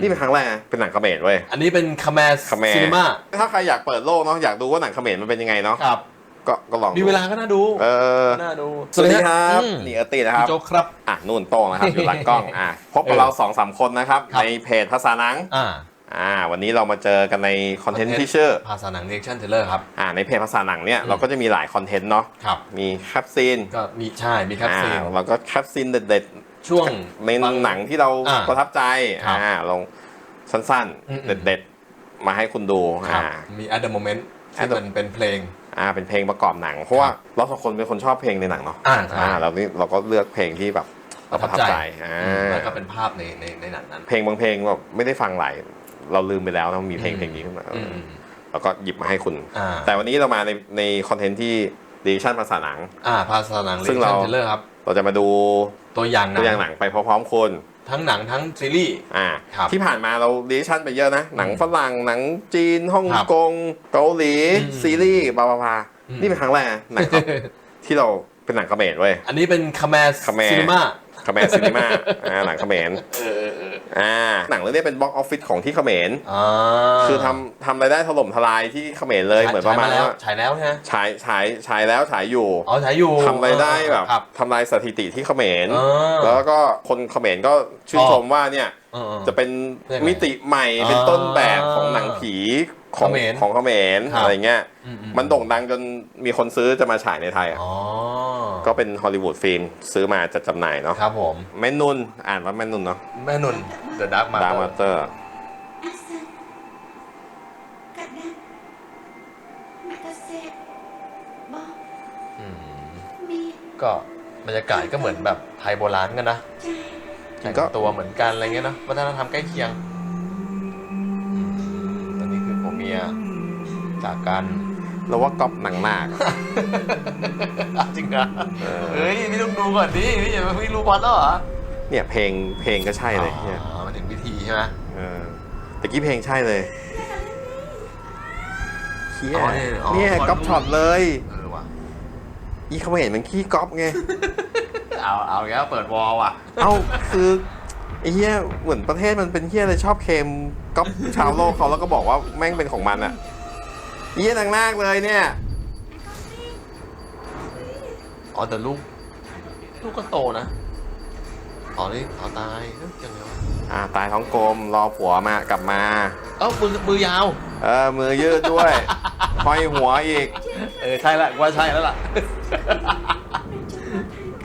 นี่เป็นครั้งแรกนะเป็นหนังเขมรเว้ย อันนี้เป็นคาแมสเขมรซีนีมาถ้าใครอยากเปิดโลกเนาะอยากดูว่าหนังเขมรมันเป็นยังไงเนาะครับ ก็ก็ลองดูมีเวลาก็น่าดูเออน่าดูสวัสดีครับอืมนี่เออตีนะครับพี่โจ๊กครับ อะนู่นโต้งนะครับ อยู่หลังกล้องอะพบกับเออเราสองสามคนนะครับ ครับ ในเพจภาษาหนังอ่า อ่า วันนี้เรามาเจอกันในคอนเทนต์ที่ชื่อภาษาหนังเรียกชั่นเทเลอร์ครับ อ่าในเพจภาษาหนังเนี่ยอืมเราก็จะมีหลายคอนเทนต์เนาะครับ มีแคปซีนก็มีใช่มีแคปซีนอ่าเราก็แคปซีนเด็ด ช่วงๆในหนังที่เราอ่าประทับใจครับอ่าลงสั้นอืมๆเด็ดๆ มาให้คุณดูครับอ่ามี at the moment ที่ At the- มันเป็นเพลงอ่าเป็นเพลงประกอบหนัง เพราะว่าเราสองคนเป็นคนชอบเพลงในหนังเนาะอ่าใช่อ่าเรานี่เราก็เลือกเพลงที่แบบประทับใจอ่าอืมแล้วก็เป็นภาพในในในหนังนั้น เพลงบางเพลงแบบไม่ได้ฟังหลายเราลืมไปแล้วนะมีเพลงอืมเพลงนี้ขึ้นมาอืมแล้วก็หยิบมาให้คุณอ่าแต่วันนี้เรามาในในคอนเทนต์ที่ดิชั่นภาษาหนังอ่าภาษาหนังซึ่เรียงกเราชั่นเทเลอร์ครับ เราจะมาดูตัวอย่างหนัตัวอย่างหนังไปพร้อมๆคุณทั้งหนังทั้งซีรีส์อ่าครับที่ผ่านมาเราดิชั่นไปเยอะนะ หนังฝรั่งหนังจีนฮ่องครับกงเกาหลีอืมซีรีส์บาบาพาอืมนี่เป็นครั้งแรกนะหนังที่เราเป็นหนังเขมรเว้ยอันนี้เป็นคาแมสคาแมสซีนีมาเขมรซีนีมาอ่าหนังเขมรเออเออเอออ่าหนังเรื่องนี้เป็นบ็อกออฟฟิศของที่เขมรอ่าคือทำทำรายได้ถล่มทลายที่เขมรเลยฉเหมือนประมาณฉยแล้วว่าฉายแล้วใช่ไหมฉายฉายฉายแล้วฉายอยู่อ๋อฉายอยู่ทำรายได้แบบครับทำลายสถิติที่เขมรเออแล้วก็คนเขมรก็ชื่นชอบชมว่าเนี่ยเออเออจะเป็นยังไงมิติใหม่อ่าเป็นต้นแบบของหนังผีของเขมรของเขมรครับอะไรเงี้ยอือืมันโด่งดังจนมีคนซื้อจะมาฉายในไทยอะอ๋อ ก็เป็นฮอลลีวูดฟิล์มซื้อมาจัดจำหน่ายเนาะครับผมแม่นุ่นอ่านว่าแม่นุ่นเนาะแม่นุน The Dark ดา Matter มาเตอร์ Asan? Kadang Makasih Bob อืม Mi ก็บรรยากาศก็เหมือนแบบไทยโบราณกันนะ Jai แต่งตัวเหมือนกันอะไรเงี้ยเนอะวัฒนธรรมใกล้เคียงอืมตอนนี้คือผมเมียจากกัน แล้วว่าก๊อปหนังหน้าจริงเหรอเออเฮ้ยพี่ต้องดูก่อนดิพี่อย่าไม่รู้พอดแล้วเหรอเนี่ยเพลงเพลงก็ใช่เลยเนี่ยอ๋อมันถึงพิธีใช่ไหมเออแต่กี้เพลงใช่เลยเฮียอ๋อเนี่ยอ๋อเนี่ยขอดูก๊อปช็อตเลยเออว่ะอีเขาไม่เห็นมันขี้ก๊อปไงเอาเอาแล้วเปิดวอลว่ะ เอ้าคือไอ้เหี้ยเหมือนประเทศมันเป็นเหี้ยอะไรชอบเคลมก๊อปชาวโลกเขาแล้วก็บอกว่าแม่งเป็นของมันอะ เหี้ยนางนาคเลยเนี่ย อ๋อแต่ลูก ลูกก็โตนะ อ๋อนี่เอาตายเอ้ยยังไงวะอ่าตายท้องกลมรอผัวมากลับมา เอ้ามือมือยาว เออมือยืดด้วยห้อยหัวอีก เออ ใช่ละว่าใช่แล้วล่ะ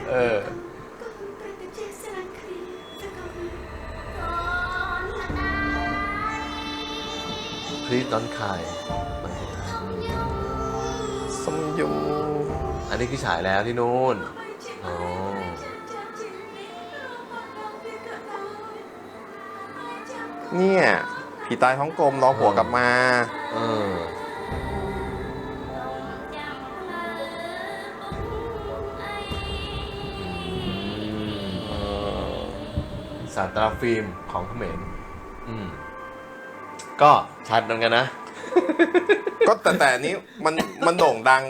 เออ Kau berkerja selangkri please don't cry สมยุอันนี้คือฉายแล้วที่นู่นอ๋อเนี่ยผีตายท้องกลมรอผัวกลับมา เอออืมสาตราฟิล์มของเขมรอืม ก็ชัดเหมือนกันนะ ก็แต่แต่อันนี้มันมันโด่งดัง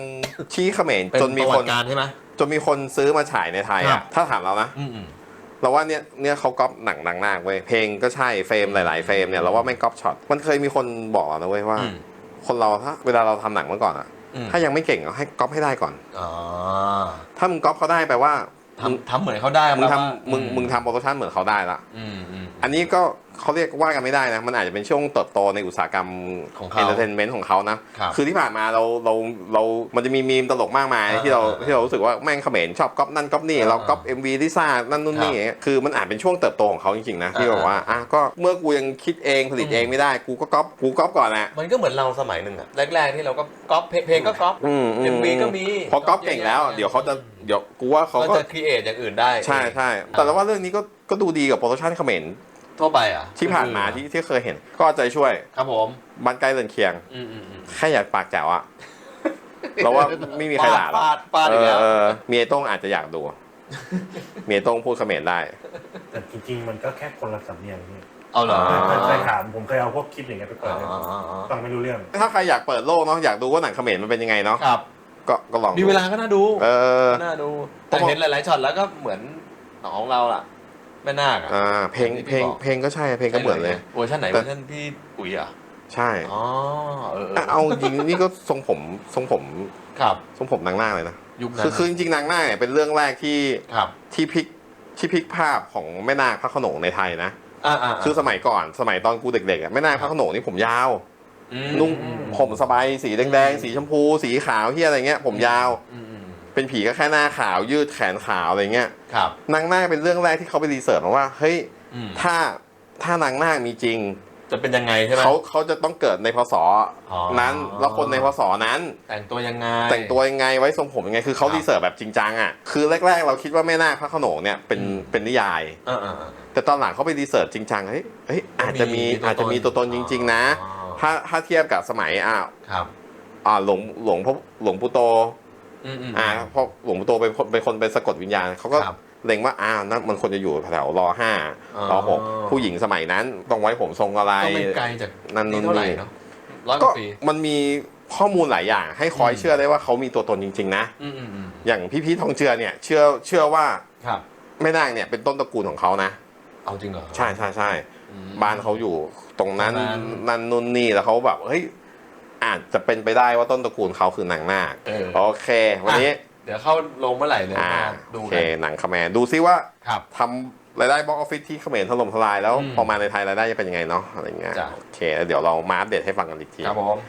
ชี้เขมรเป็นจนมีประควัน ติการใช่ไหม จนมีคนซื้อมาฉายในไทยครัอะ บ ถ้าถามเรานะ อืมอืมเราว่าเนี่ยเนี่ยเขาก๊อปหนังหนังหนักเว้ย เพลงก็ใช่ เฟรมหลายๆ เฟรมเนี่ยเราว่าไม่ก๊อปช็อต มันเคยมีคนบอกเรานะเว้ยว่า อืม คนเราถ้าเวลาเราทำหนังเมื่อก่อนอะอืม ถ้ายังไม่เก่งก็ให้ก๊อปให้ได้ก่อน อ๋อถ้ามึงก๊อปเขาได้แปลว่า มึงทำทำเหมือนเขาได้มึงแปลว่าทำมึงมึงทำโปรดักชันเหมือนเขาได้ละ อืมอืมอันนี้ก็ เขาเรียกว่ากันไม่ได้นะ มันอาจจะเป็นช่วงเติบโตในอุตสาหกรรมของเขาเอนเตอร์เทนเมนต์ของเขานะ ครับคือที่ผ่านมาเราเราเรา มันจะมีมีมตลกมากมายอ่าที่เราอ่าที่เรารู้สึกว่าแม่งเขมรชอบก๊อปนั่นก๊อปนี่ อ่าเราก๊อป MV ที่ซ่านั่นนู่นนี่ครับอย่างเงี้ยคือมันอาจเป็นช่วงเติบโตของเขาจริงๆนะ ที่อ่า แบบว่าอะก็เมื่อกูยังคิดเองผลิตเองไม่ได้ กูก็ก๊อปกูก๊อปก่อนแหละมันก็เหมือนเราสมัยหนึ่งอะแรกๆที่เราก็ก๊อปเพลงเพลงก็ก๊อป อืมอืเอ็มวีก็มีพอก๊อปเก่งแล้ว เดี๋ยวเขาจะเดี๋ยวกูว่าเขาก็ก็ จะครีเอทอย่างอื่นได้ ใช่ใช่แต่เราว่าเรื่องนี้ก็ก็ดูดีกับโปรดักชันเขมร ทั่วไปอะที่ผ่านมาที่ที่เคยเห็น ก็เอาใจช่วยครับผมบ้านใกล้เรือนเคียงอืมอืมอืมแค่อยากปากแจ๋วอะเราว่าไม่มีใครด่าหรอกฟาดฟาดอีกแล้วเออเมียโต้งอาจจะอยากดู เมียโต้งพูดเขมรได้ แต่จริง ๆ มันก็แค่คนละสำเนียงนี่เอาเหรออ่าเคยเคยถามผมเคยเอาพวกคลิปอย่างเงี้ยไปเปิอ๋ดอให้อ๋ออ๋อฟังไม่รู้เรื่อง ถ้าใครอยากเปิดโลกเนาะอยากดูว่าหนังเขมรมันเป็นยังไงเนาะครับก็ก็ลองมีเวลาก็น่าดู เออก็น่าดู แต่เห็นหลายๆช็อตแล้วก็เหมือนของเราล่ะ แม่นาคอะอ่าเพลงอย่างที่เพลงบอกเพลงก็ใช่เพลงก็เหมือนเลยเวอร์ชันไหนแต่เวอร์ชันพี่อุ๋ยเหรอะใช่อ๋อเออเออเอาจริงนี่ก็ทรงผมทรงผมครับทรงผมนางนาคเลยนะยุคนั้นคือคือจริงๆนางนาคเนี่ยเป็นเรื่องแรกที่ครับที่พลิกที่พลิกภาพของแม่นาคพระโขนงในไทยนะอ่าอ่าคือสมัยก่อนสมัยตอนกูเด็กๆอะแม่นาคพระโขนงนี่ผมยาวมนุ่งอืมผมสบายสีแดงๆสีชมพู สีขาวที่อะไรเงี้ย ผมยาวอืมอืม เป็นผีก็แค่หน้าขาวยืดแขนขาวอะไรเงี้ยครับ นางนาคเป็นเรื่องแรกที่เขาไปรีเสิร์ชมาว่าเฮ้ยอืม ถ้าถ้านางนาคมีจริง จะเป็นยังไงใช่ไหม เขาเขาจะต้องเกิดในพศอ๋อ นั้นแล้วคนในพศนั้น แต่งตัวยังไง แต่งตัวยังไงไว้ทรงผมยังไงคือเขาครับ รีเสิร์ชแบบจริงจังอะคือแรกๆ เราคิดว่าแม่นาคพระโขนงเนี่ยเป็นอืมเป็นนิยายอ่าอ่าอ่าแต่ตอนหลังเขาไปรีเสิร์ชจริงจังเฮ้ยเฮ้ยอาจจะมีมีตัวตนอาจจะมีตัวตนจริง ๆ นะ อ๋อ ถ้าถ้าเทียบกับสมัยอ่าครับ อ่าหลวงหลวงพ่อหลวงปู่โต อืมอืมอ่าเพราะหลวงปู่โตเป็นคนเป็นคนเป็นสะกดวิญญาณเขาก็ครับเล็งว่าอ่านั่นมันควรจะอยู่แถวรอห้าอ๋อรอหกผู้หญิงสมัยนั้นต้องไว้ผมทรงอะไรก็ไม่ไกลจากนั่นนู่นเท่าไหร่นี่เนาะร้อยกก็ว่าปีมันมีข้อมูลหลายอย่าง ให้คอยอืมเชื่อได้ว่าเขามีตัวตนจริง ๆ นะอืมอืมอืมอย่างพี่พีททองเจือเนี่ย เชื่อเชื่อว่าครับแม่นางเนี่ยเป็นต้นตระกูลของเขานะเอาจริงเหรอใช่ใช่ใช่อืมบ้านเขาอยู่ตรงนั้นตรงนั้นนั่นนู่นนี่แล้วเขาแบบเฮ้ย อาจจะเป็นไปได้ว่าต้นตระกูลเขาคือนางนาคเออ โอเค วันนี้เดี๋ยวเข้าลงเมื่อไหร่เลยอ่ามาดูโอเคกันหนังเขมรดูซิว่าครับ ทำรายได้บ็อกออฟฟิศที่เขมรถล่มทลายแล้วอืมพอมาในไทยรายได้จะเป็นยังไงเนาะอะไรเงี้ยจ้ะ โอเคแล้วเดี๋ยวเรามาอัปเดตให้ฟังกันอีกที ครับผม